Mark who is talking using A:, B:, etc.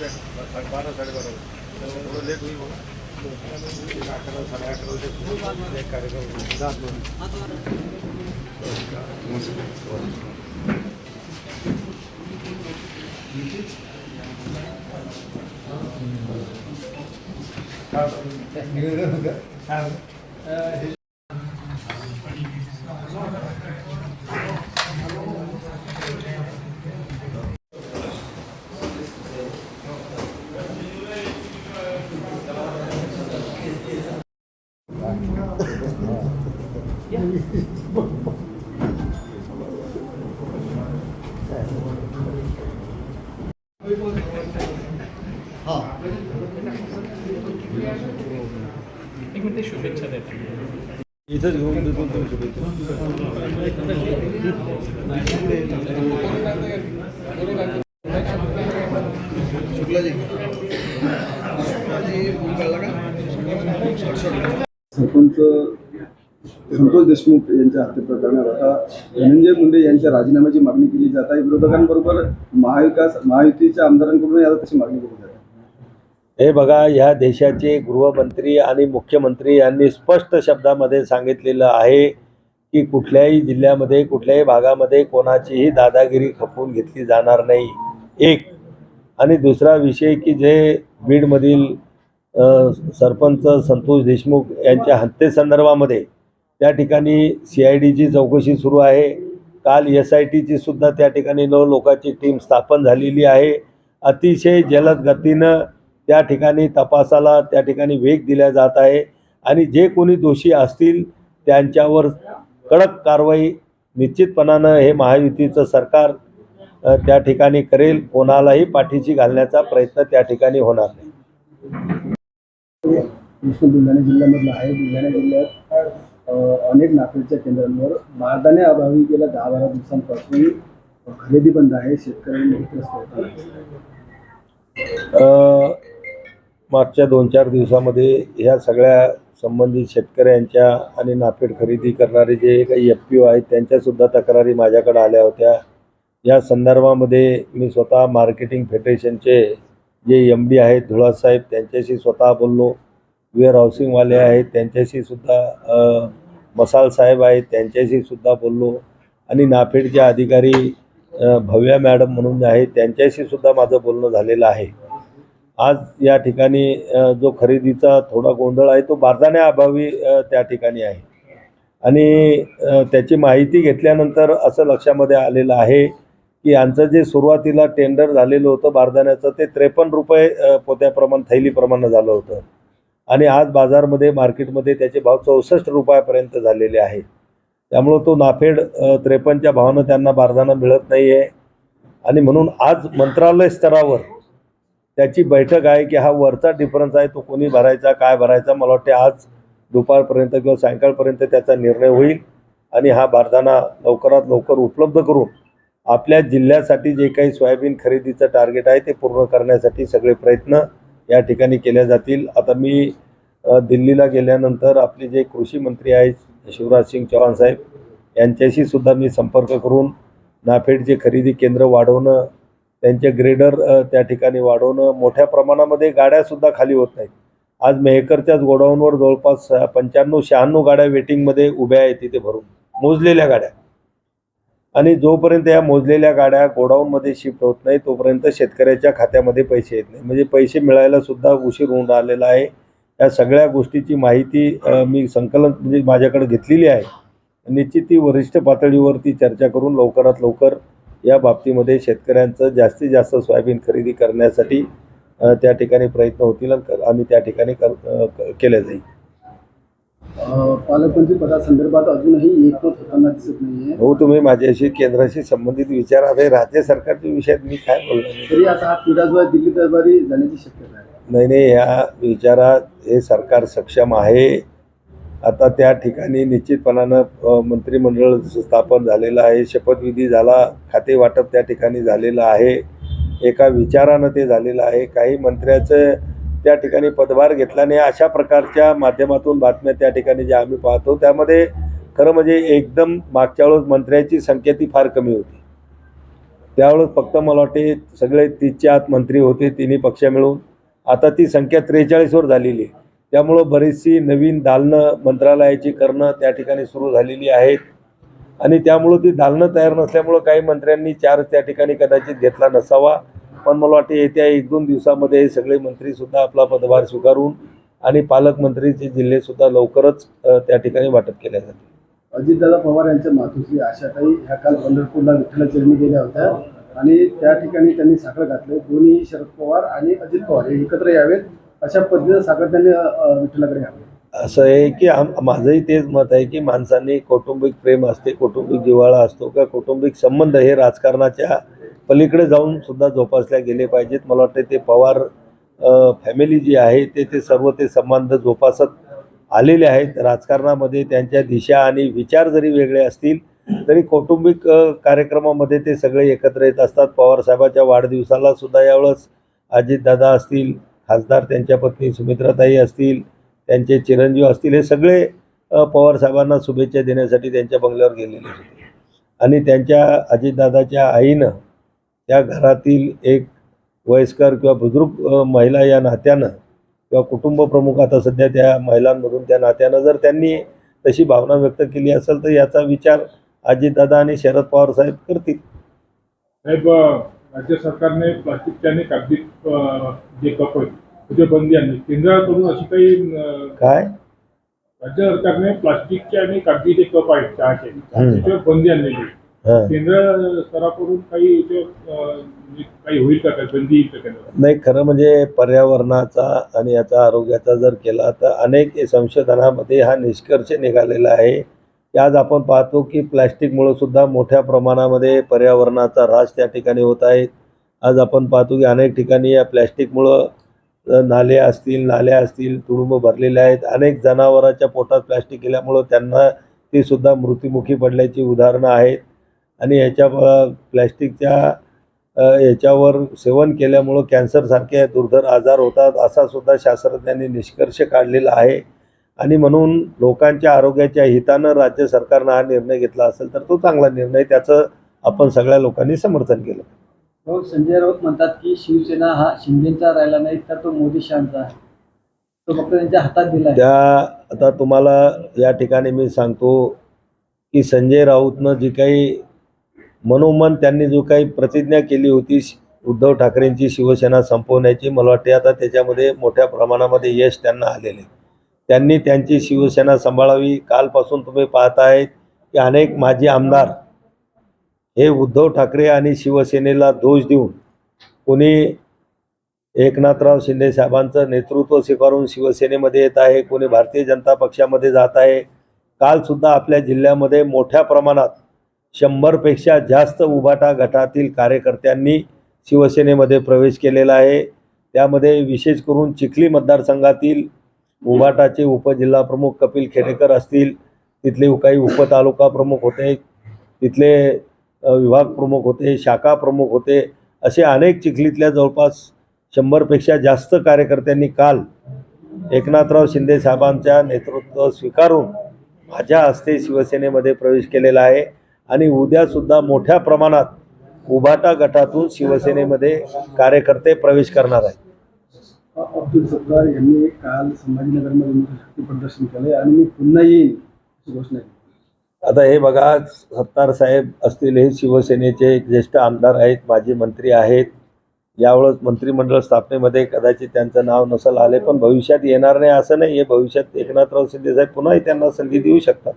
A: बारा साडेबारा थोडं लेट होईल अकरा साडे अकरा कार्यक्रम जात
B: एक मिनिट शुभेच्छा देतात
A: इथंच घेऊन देतो तुम्ही शुभेच्छा.
C: सरपंच संतोष देशमुख यांच्या हत्ये प्रकरणात आता धनंजय मुंडे यांच्या राजीनाम्याची मागणी केली जात आहे. विरोधकांबरोबर महाविकास महायुतीच्या आमदारांकडून आता तशी मागणी केली जात
D: हे बघा ह्या देशाचे गृहमंत्री आणि मुख्यमंत्री यांनी स्पष्ट शब्दामध्ये सांगितलेलं आहे की कुठल्याही जिल्ह्यामध्ये कुठल्याही भागामध्ये कोणाचीही दादागिरी खपवून घेतली जाणार नाही. एक. आणि दुसरा विषय की जे बीडमधील सरपंच संतोष देशमुख यांच्या हत्येसंदर्भामध्ये त्या ठिकाणी सी आय डीची चौकशी सुरू आहे. काल एस आय टीची सुद्धा त्या ठिकाणी नऊ लोकांची टीम स्थापन झालेली आहे. अतिशय जलद गतीनं त्या ठिकाणी तपासाला त्या ठिकाणी वेग दिला जात आहे. आणि जे कोणी दोषी असतील त्यांच्यावर कडक कारवाई निश्चितपणानं हे महायुतीचं सरकार त्या ठिकाणी करेल. कोणालाही पाठीशी घालण्याचा प्रयत्न त्या ठिकाणी होणार नाही.
C: बुलढाणा जिल्ह्यामधला आहे. बुलढाणा जिल्ह्यात अनेक नाफेडच्या केंद्रांवर बारदाने अभावी गेल्या दहा बारा दिवसांपासून खरेदी बंद आहे. शेतकऱ्यांनी त्रस्त
D: मागच्या दोन चार दिवसामध्ये ह्या सगळ्या संबंधित शेतकऱ्यांच्या आणि नाफेड खरेदी करणारे जे काही एफ पी ओ आहेत त्यांच्यासुद्धा तक्रारी माझ्याकडे आल्या होत्या. या संदर्भामध्ये मी स्वतः मार्केटिंग फेडरेशनचे जे एम डी आहेत धुळासाहेब त्यांच्याशी स्वतः बोललो. वेअर हाऊसिंगवाले आहेत त्यांच्याशी सुद्धा मसाल साहेब आहेत त्यांच्याशी सुद्धा बोललो. आणि नाफेडचे अधिकारी भव्या मॅडम म्हणून आहेत त्यांच्याशी सुद्धा माझं बोलणं झालेलं आहे. आज या ठिकाणी जो खरेदीचा थोडा गोंधळ आहे तो बारदाण्याअभावी त्या ठिकाणी आहे. आणि त्याची माहिती घेतल्यानंतर असं लक्षामध्ये आलेलं आहे की यांचं जे सुरुवातीला टेंडर झालेलं होतं बारदाण्याचं ते त्रेपन्न रुपये पोत्याप्रमाण थैलीप्रमाणे झालं होतं. आणि आज बाजारमध्ये मार्केटमध्ये त्याचे भाव चौसष्ट रुपयापर्यंत झालेले आहे त्यामुळं तो नाफेड त्रेपन्नच्या भावानं त्यांना बारदाना मिळत नाही आहे आणि म्हणून आज मंत्रालय स्तरावर त्याची बैठक आहे की हा वरचा डिफरन्स आहे तो कोणी भरायचा काय भरायचा? मला वाटते आज दुपारपर्यंत किंवा सायंकाळपर्यंत त्याचा निर्णय होईल आणि हा भारताना लवकरात लवकर उपलब्ध करून आपल्या जिल्ह्यासाठी जे काही सोयाबीन खरेदीचं टार्गेट आहे ते पूर्ण करण्यासाठी सगळे प्रयत्न या ठिकाणी केल्या जातील. आता मी दिल्लीला गेल्यानंतर आपले जे कृषी मंत्री आहेत शिवराज सिंग चौहान साहेब यांच्याशी सुद्धा मी संपर्क करून नाफेडचे खरेदी केंद्र वाढवणं त्यांचे ग्रेडर त्या ठिकाणी वाढवणं मोठ्या प्रमाणामध्ये गाड्यासुद्धा खाली होत नाहीत. आज मेहकरच्याच गोडाऊनवर जवळपास पंच्याण्णव शहाण्णव गाड्या वेटिंगमध्ये उभ्या आहेत तिथे भरून. मोजलेल्या गाड्या. आणि जोपर्यंत या मोजलेल्या गाड्या गोडाऊनमध्ये शिफ्ट होत नाही तोपर्यंत शेतकऱ्याच्या खात्यामध्ये पैसे येत नाही. म्हणजे पैसे मिळायला सुद्धा उशीर होऊन राहिलेला आहे. या सगळ्या गोष्टीची माहिती मी संकलन म्हणजे माझ्याकडे घेतलेली आहे. निश्चित ती वरिष्ठ पातळीवरती चर्चा करून लवकरात लवकर या बाबतीमध्ये शेतकऱ्यांचं जास्तीत जास्त सोयाबीन खरेदी करण्यासाठी त्या ठिकाणी प्रयत्न होतील आणि आम्ही त्या ठिकाणी कर केल्या जाईल.
C: पालकमंत्री पदासंदर्भात अजूनही एकमत होताना दिसत नाहीये.
D: हो तुम्ही माझ्याशी केंद्राशी संबंधित विचार आहे. राज्य सरकारच्या विषयात मी काय बोलणार नाही.
C: तरी आता हा दिल्ली दरबारी जाण्याची शक्यता आहे.
D: नाही नाही ह्या विचारात हे सरकार सक्षम आहे. आता त्या ठिकाणी निश्चितपणानं मंत्रिमंडळ स्थापन झालेलं आहे. शपथविधी झाला खाते वाटप त्या ठिकाणी झालेलं आहे. एका विचारानं ते झालेलं आहे. काही मंत्र्याचं त्या ठिकाणी पदभार घेतल्याने अशा प्रकारच्या माध्यमातून बातम्या त्या ठिकाणी ज्या आम्ही पाहतो त्यामध्ये खरं म्हणजे एकदम मागच्या वेळेस मंत्र्यांची संख्या ती फार कमी होती. त्यावेळेस फक्त मला वाटते सगळे तीसच्या आत मंत्री होते तिन्ही पक्ष मिळून. आता ती संख्या त्रेचाळीसवर झालेली आहे. त्यामुळं बरीचशी नवीन दालनं मंत्रालयाची करणं त्या ठिकाणी सुरू झालेली आहेत. आणि त्यामुळं ती दालनं तयार नसल्यामुळं काही मंत्र्यांनी चार त्या ठिकाणी कदाचित घेतला नसावा. पण मला वाटते येत्या एक दोन दिवसामध्ये हे सगळे मंत्रीसुद्धा आपला पदभार स्वीकारून आणि पालकमंत्रीचे जिल्हेसुद्धा लवकरच त्या ठिकाणी वाटप केले जाते
C: अजितदादा पवार यांच्या मातोश्री आशाताई ह्या काल पंढरपूरला विठ्ठला चरणी गेल्या होत्या. आणि त्या ठिकाणी त्यांनी साखर घातले. दोन्ही शरद पवार आणि अजित पवार हे एकत्र यावेत. अशा पद्धतीने साखर विठ्ठलाकडे घातली
D: असं आहे की आम माझंही तेच मत आहे की माणसांनी कौटुंबिक प्रेम असते कौटुंबिक जिव्हाळा असतो का कौटुंबिक संबंध हे राजकारणाच्या पलीकडे जाऊन सुद्धा जोपासल्या गेले पाहिजेत. मला वाटतं ते पवार फॅमिली जी आहे ते ते सर्व ते संबंध जोपासत आलेले आहेत. राजकारणामध्ये त्यांच्या दिशा आणि विचार जरी वेगळे असतील तरी कौटुंबिक कार्यक्रमामध्ये ते सगळे एकत्र येत असतात. पवारसाहेबाच्या वाढदिवसाला सुद्धा यावेळेस अजितदादा असतील खासदार त्यांच्या पत्नी सुमित्राताई असतील त्यांचे चिरंजीव असतील हे सगळे पवारसाहेबांना शुभेच्छा देण्यासाठी त्यांच्या बंगल्यावर गेलेले होते. आणि त्यांच्या अजितदादाच्या आईनं त्या घरातील एक वयस्कर किंवा बुजुर्ग महिला या नात्यानं किंवा कुटुंब प्रमुख आता सध्या त्या महिलांमधून त्या नात्यानं जर त्यांनी तशी भावना व्यक्त केली असेल तर याचा विचार अजितदादा आणि शरद पवार साहेब करतील.
E: साहेब राज्य सरकारने प्लास्टिकचे आणि कागदी जे कप आहेत त्याचे बंदी आणली केंद्राकडून अशी काही
D: काय?
E: राज्य सरकारने प्लास्टिकचे आणि कागदी जे कप आहेत चहाचे. त्याच्यावर बंदी आणलेली केंद्र स्तराकडून काही म्हणजे काही होईल का बंदी येईल का
D: नाही खरं म्हणजे पर्यावरणाचा आणि याचा आरोग्याचा जर केला तर अनेक संशोधनामध्ये हा निष्कर्ष निघालेला आहे. आज आपण पाहतो की प्लॅस्टिकमुळं सुद्धा मोठ्या प्रमाणामध्ये पर्यावरणाचा ऱ्हास त्या ठिकाणी होत आहे. आज आपण पाहतो की अनेक ठिकाणी या प्लॅस्टिकमुळं नाले असतील नाल्या असतील तुडुंब भरलेले आहेत. अनेक जनावराच्या पोटात प्लॅस्टिक गेल्यामुळं त्यांना ती सुद्धा मृत्युमुखी पडल्याची उदाहरणं आहेत. आणि याच्या प्लॅस्टिकच्या याच्यावर सेवन केल्यामुळं कॅन्सरसारखे दुर्धर आजार होतात असा सुद्धा शास्त्रज्ञांनी निष्कर्ष काढलेला आहे. आणि म्हणून लोकांच्या आरोग्याच्या हितानं राज्य सरकारनं हा निर्णय घेतला असेल तर तो चांगला निर्णय त्याचं आपण सगळ्या लोकांनी समर्थन केलं.
F: हो संजय राऊत म्हणतात की शिवसेना हा शिंदेचा राहिला नाही तर तो मोदी शहाचा आहे. तो फक्त त्यांच्या हातात दिला
D: त्या आता तुम्हाला या ठिकाणी मी सांगतो की संजय राऊतनं जी काही मनोमन त्यांनी जो काही प्रतिज्ञा केली होती उद्धव ठाकरेंची शिवसेना संपवण्याची मला वाटते आता त्याच्यामध्ये मोठ्या प्रमाणामध्ये यश त्यांना आलेले त्यांनी त्यांची शिवसेना सांभाळावी. कालपासून तुम्ही पाहत आहेत की अनेक माजी आमदार हे उद्धव ठाकरे आणि शिवसेनेला दोष देऊन कोणी एकनाथराव शिंदे साहेबांचं नेतृत्व स्वीकारून शिवसेनेमध्ये येत आहे कोणी भारतीय जनता पक्षामध्ये जात आहे. कालसुद्धा आपल्या जिल्ह्यामध्ये मोठ्या प्रमाणात शंभरपेक्षा जास्त उभाटा गटातील कार्यकर्त्यांनी शिवसेनेमध्ये प्रवेश केलेला आहे. त्यामध्ये विशेष करून चिखली मतदारसंघातील उभाटाचे उपजिल्हाप्रमुख कपिल खेडेकर असतील तिथले काही उपतालुका प्रमुख होते तिथले विभाग प्रमुख होते शाखा प्रमुख होते असे अनेक चिखलीतल्या जवळपास शंभरपेक्षा जास्त कार्यकर्त्यांनी काल एकनाथराव शिंदे साहेबांच्या नेतृत्व स्वीकारून माझ्या हस्ते शिवसेनेमध्ये प्रवेश केलेला आहे आणि उद्यासुद्धा मोठ्या प्रमाणात उभाटा गटातून शिवसेनेमध्ये कार्यकर्ते प्रवेश करणार आहेत.
C: अब्दुल सत्तार यांनी काल संभाजीनगरमध्ये मोठं शक्ती प्रदर्शन केलंय आणि मी पुन्हा येईन अशी घोषणा केली.
D: आता हे बघा सत्तार साहेब असतील हे शिवसेनेचे ज्येष्ठ आमदार आहेत माजी मंत्री आहेत. यावेळेस मंत्रिमंडळ स्थापनेमध्ये कदाचित त्यांचं नाव नसेल आले पण भविष्यात येणार नाही असं नाही. हे भविष्यात एकनाथराव शिंदेसाहेब पुन्हाही त्यांना संधी देऊ शकतात.